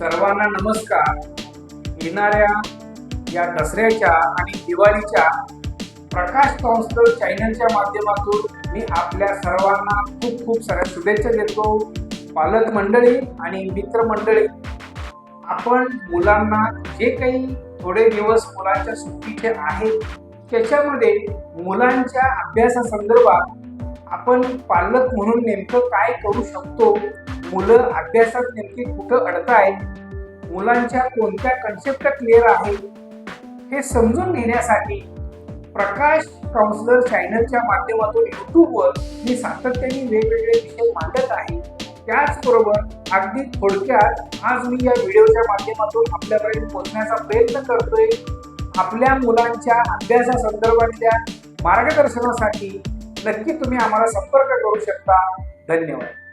सर्वांना नमस्कार. येणाऱ्या या दसऱ्याच्या आणि दिवाळीच्या प्रकाश काउन्सिलर चॅनलच्या माध्यमातून मी आपल्या सर्वांना खूप खूप साऱ्या शुभेच्छा देतो. पालक मंडळी आणि मित्रमंडळी आपण मुलांना जे काही थोडे दिवस मुलांच्या सुट्टीचे आहेत त्याच्यामध्ये मुलांच्या अभ्यासासंदर्भात आपण पालक म्हणून नेमकं काय करू शकतो मुलं अभ्यासात नेमकी कुठं अडतायत मुलांच्या कोणत्या कन्सेप्ट क्लिअर आहेत? हे समजून घेण्यासाठी प्रकाश काउन्सलर चॅनलच्या माध्यमातून यूट्यूबवर मी सातत्याने वेगवेगळे विषय मांडत आहे. त्याचबरोबर अगदी थोडक्यात आज मी या व्हिडिओच्या माध्यमातून आपल्यापर्यंत पोहोचण्याचा प्रयत्न करतोय. आपल्या मुलांच्या अभ्यासासंदर्भातल्या मार्गदर्शनासाठी नक्की तुम्ही आम्हाला संपर्क करू शकता. धन्यवाद.